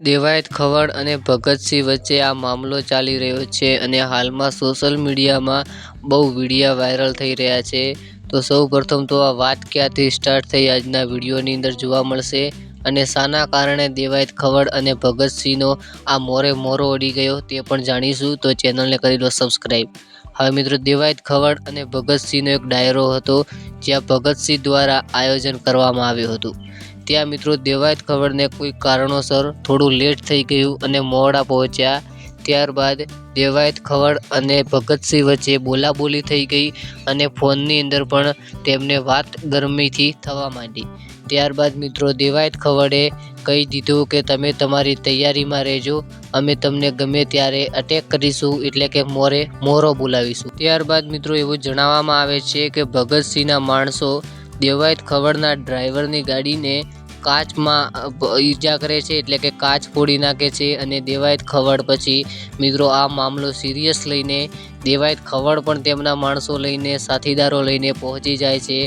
દેવાયત ખવડ અને ભગતસિંહ વચ્ચે આ મામલો ચાલી રહ્યો છે અને હાલમાં સોશિયલ મીડિયામાં બહુ વિડીયા વાયરલ થઈ રહ્યા છે. તો સૌ પ્રથમ તો આ વાત ક્યાંથી સ્ટાર્ટ થઈ આજના વિડીયોની અંદર જોવા મળશે અને શાના કારણે દેવાયત ખવડ અને ભગતસિંહનો આ મોરે મોરો અડી ગયો તે પણ જાણીશું. તો ચેનલને કરી દો સબસ્ક્રાઈબ હવે મિત્રો, દેવાયત ખવડ અને ભગતસિંહનો એક ડાયરો હતો જ્યાં ભગતસિંહ દ્વારા આયોજન કરવામાં આવ્યું હતું. ત્યાં મિત્રો દેવાયત ખવડને કોઈ કારણોસર થોડું લેટ થઈ ગયું અને મોડા પહોંચ્યા. ત્યારબાદ દેવાયત ખવડ અને ભગતસિંહ વચ્ચે બોલાબોલી થઈ ગઈ અને ફોનની અંદર પણ તેમને વાત ગરમીથી થવા માંડી. ત્યારબાદ મિત્રો દેવાયત ખવડે કહી દીધું કે તમે તમારી તૈયારીમાં રહેજો, અમે તમને ગમે ત્યારે અટેક કરીશું એટલે કે મોરે મોરો બોલાવીશું. ત્યારબાદ મિત્રો એવું જણાવવામાં આવે છે કે ભગતસિંહના માણસો દેવાયત ખવડના ડ્રાઈવરની ગાડીને કાચમાં ઈજા કરે છે એટલે કે કાચ ફોડી નાખે છે અને દેવાયત ખવડ પછી, મિત્રો, આ મામલો સિરિયસ લઈને દેવાયત ખવડ પણ તેમના માણસો લઈને, સાથીદારો લઈને પહોંચી જાય છે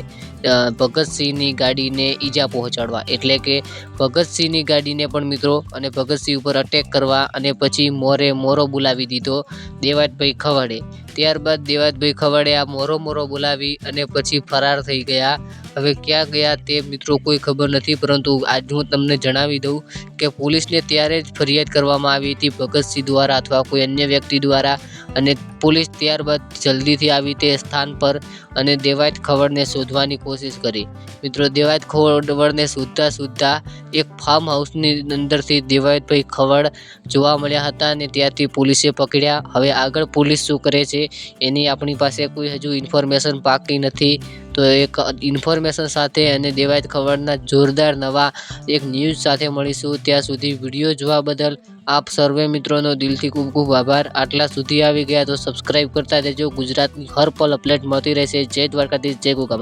ભગતસિંહની ગાડીને ઈજા પહોંચાડવા. એટલે કે ભગતસિંહની ગાડીને પણ, મિત્રો, અને ભગતસિંહ ઉપર અટેક કરવા અને પછી મોરે મોરો બોલાવી દીધો દેવાતભાઈ ખવડે. ત્યારબાદ દેવાતભાઈ ખવડે આ મોરો મોરો બોલાવી અને પછી ફરાર થઈ ગયા. હવે ક્યાં ગયા તે મિત્રો કોઈ ખબર નથી, પરંતુ આજ હું તમને જણાવી દઉં કે પોલીસને ત્યારે જ ફરિયાદ કરવામાં આવી હતી ભગતસિંહ દ્વારા અથવા કોઈ અન્ય વ્યક્તિ દ્વારા અને પોલીસ ત્યારબાદ જલ્દીથી આવી તે સ્થાન પર અને દેવાયત ખવડને શોધવાની કોશિશ કરી. મિત્રો, દેવાયત ખવડને શોધતા શોધતા એક ફાર્મ હાઉસની અંદરથી દેવાયતભાઈ ખવડ જોવા મળ્યા હતા અને ત્યાંથી પોલીસે પકડ્યા. હવે આગળ પોલીસ શું કરે છે એની આપણી પાસે કોઈ હજુ ઇન્ફોર્મેશન પાકી નથી. તો એક ઇન્ફોર્મેશન સાથે અને દેવાયત ખવડના જોરદાર નવા એક ન્યૂઝ સાથે મળીશું. ત્યાં સુધી વીડિયો જોવા બદલ આપ સર્વે મિત્રોનો દિલથી ખૂબ ખૂબ આભાર. આટલા સુધી આવી ગયા તો સબસ્ક્રાઈબ કરતા રહેજો. ગુજરાતની હર પલ અપડેટ મળતી રહેશે. જય દ્વારકાધીશ જય ગોગા